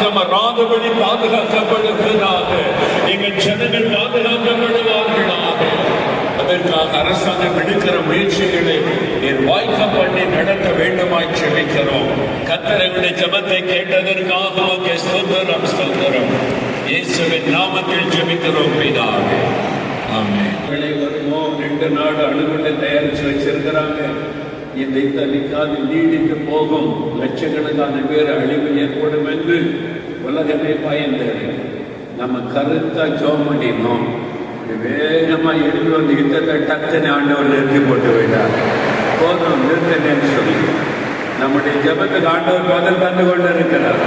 ஆகாதபடி பாதுகாக்கப்படுவதாக எங்கள் ஜனங்கள் பாதுகாக்கப்படுவார்களாக. அதற்காக அரசாங்கம் எடுக்கிற முயற்சிகளை நீர் வாய்க்க பண்ணி நடத்த வேண்டுமாய் செபிக்கிறோம். கத்தரவுடைய ஜபத்தை கேட்டதற்காக உமக்கு ஸ்தோத்திரம் ஸ்தோத்திரம். இயேசுவின் நாமத்தில் ஜெபிக்கிறோம் பிதாவே. ஆமே வருமோ ரெண்டு நாடு அணுகுண்டை தயாரிச்சு வச்சிருக்கிறாங்க. இந்த இந்த நிக்காது நீடித்து போகும். லட்சக்கணக்கான பேர் அழிவு ஏற்படும் உலகமே பயந்தது நம்ம கருத்தா ஜோம் பண்ணிடணும் வேகமா எழுதி வந்து யுத்தத்தை டக்குன்னு ஆண்டவர் நிறுத்தி போட்டு போயிட்டார். போதும் நிறுத்தினேன்னு சொல்லி. நம்முடைய ஜபத்துக்கு ஆண்டவர் பதில் தந்து கொண்டு இருக்கிறார்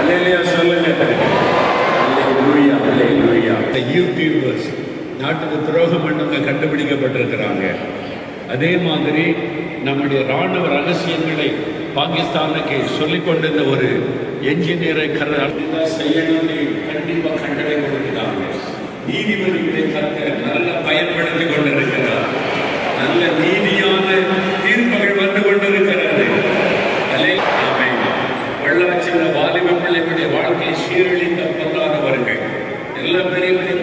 அல்லையா சொல்லுங்க. அல்லேலூயா அல்லேலூயா. யூடியூபர்ஸ் நாட்டுக்கு துரோகம் பண்ணவங்க கண்டுபிடிக்கப்பட்டிருக்கிறாங்க. அதே மாதிரி நம்முடைய ராணுவ ரகசியங்களை ಪಾಕಿಸ್ತಾನಕ್ಕೆ சொல்லிக்கொண்டிருந்த ஒரு என்ஜினியரை கரடிதா சையதுனி கண்டிப்பா கண்டனை கொடுக்கிறார் நீதிபதிகளை தக்க நல்ல பயன்படுத்திக் கொண்டிருக்கிறார். நல்ல நீதியான தீர்ப்புகள் வந்து கொண்டிருக்கிறது. வள்ளாச்சியில் வாலிப பிள்ளைகளுடைய வாழ்க்கையை சீரழித்த பொருளாதவர்கள் எல்லா பெரிய பெரிய